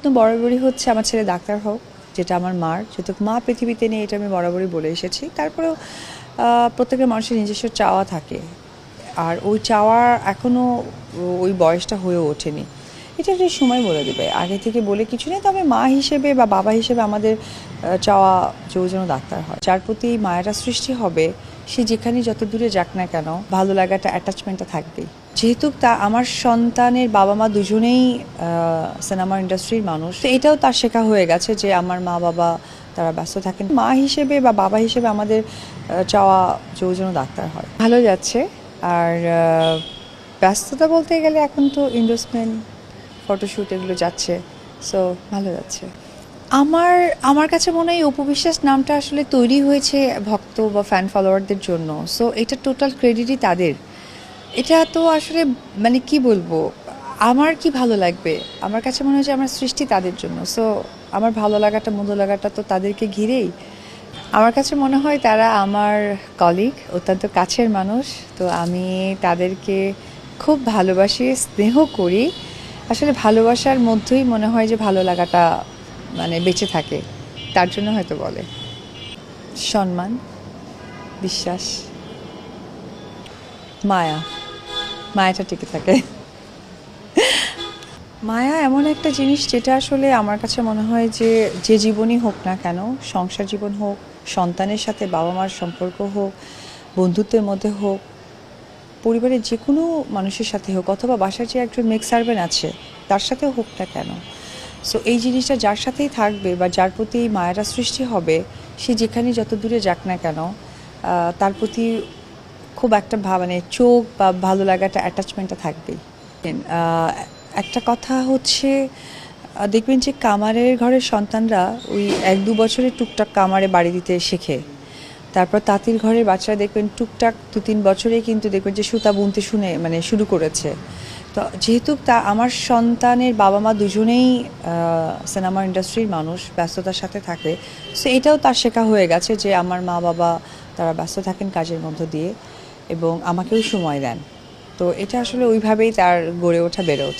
স্বপ্ন বরাবরই হচ্ছে, আমার ছেলে ডাক্তার হোক, যেটা আমার মার। যেহেতু মা পৃথিবীতে নেই, এটা আমি বরাবরই বলে এসেছি। তারপরেও প্রত্যেকের মানুষের নিজস্ব চাওয়া থাকে। আর ওই চাওয়ার এখনও ওই বয়সটা হয়ে ওঠেনি। এটা একটা সময় বলে দেবে। আগে থেকে বলে কিছু নেই, তবে মা হিসেবে বা বাবা হিসেবে আমাদের চাওয়া যে যেন ডাক্তার হয়। যার প্রতি মায়েরা সৃষ্টি হবে, সে যেখানে যত দূরে যাক না কেন, ভালো লাগাটা অ্যাটাচমেন্টটা থাকবেই। যেহেতু তা আমার সন্তানের বাবা মা দুজনেই সিনেমা ইন্ডাস্ট্রির মানুষ, তো এটাও তার শেখা হয়ে গেছে যে আমার মা বাবা তারা ব্যস্ত থাকেন। মা হিসেবে বা বাবা হিসেবে আমাদের চাওয়া যে যেন ডাক্তার হয়। ভালো যাচ্ছে। আর ব্যস্ততা বলতে গেলে এখন তো ইন্ডোসমেন্ট ফটোশ্যুট এগুলো যাচ্ছে সো ভালো যাচ্ছে। আমার আমার কাছে মনে হয় উপবিশ্বাস নামটা আসলে তৈরি হয়েছে ভক্ত বা ফ্যান ফলোয়ারদের জন্য সো এটা টোটাল ক্রেডিটই তাদের। এটা তো আসলে মানে কি বলব, আমার কি ভালো লাগবে? আমার কাছে মনে হয় যে আমার সৃষ্টি তাদের জন্য। সো আমার ভালো লাগাটা, মন্দ লাগাটা তো তাদেরকে ঘিরেই। আমার কাছে মনে হয় তারা আমার কলিগ অত্যন্ত কাছের মানুষ। তো আমি তাদেরকে খুব ভালোবাসি, স্নেহ করি। আসলে ভালোবাসার মধ্যেই মনে হয় যে ভালো লাগাটা মানে বেঁচে থাকে। তার জন্য হয়তো বলে। সম্মান, বিশ্বাস, মায়া। মায়াটা টিকে থাকে। মায়া এমন একটা জিনিস যেটা আসলে আমার কাছে মনে হয় যে যে জীবনই হোক না কেন, সংসার জীবন হোক, সন্তানের সাথে বাবা মার সম্পর্ক হোক, বন্ধুত্বের মধ্যে হোক, পরিবারের যে কোনো মানুষের সাথে হোক, অথবা বাসার যে একজন মেক সার্ভেন্ট আছে, তার সাথেও হোক না কেন। সো এই জিনিসটা যার সাথেই থাকবে বা যার প্রতি মায়েরা সৃষ্টি হবে, সে যেখানে যত দূরে যাক না কেন তার প্রতি খুব একটা মানে চোখ বা ভালো লাগাটা অ্যাটাচমেন্টটা থাকবেই। একটা কথা হচ্ছে দেখবেন যে কামারের ঘরের সন্তানরা ওই এক দু বছরে টুকটাক কামারে বাড়ি দিতে শেখে। তারপর তাঁতির ঘরের বাচ্চারা দেখবেন টুকটাক দু তিন বছরে কিন্তু দেখবেন যে সুতা বুনতে শুনে মানে শুরু করেছে। তো যেহেতু তা, আমার সন্তানের বাবা মা দুজনেই সিনেমা ইন্ডাস্ট্রির মানুষ, ব্যস্ততার সাথে থাকে সো এটাও তার শেখা হয়ে গেছে যে আমার মা বাবা তারা ব্যস্ত থাকেন কাজের মধ্য দিয়ে। এবং আমাকেও সময় দেন। তো এটা আসলে ওইভাবেই তার গড়ে ওঠা বেড়ে ওঠে।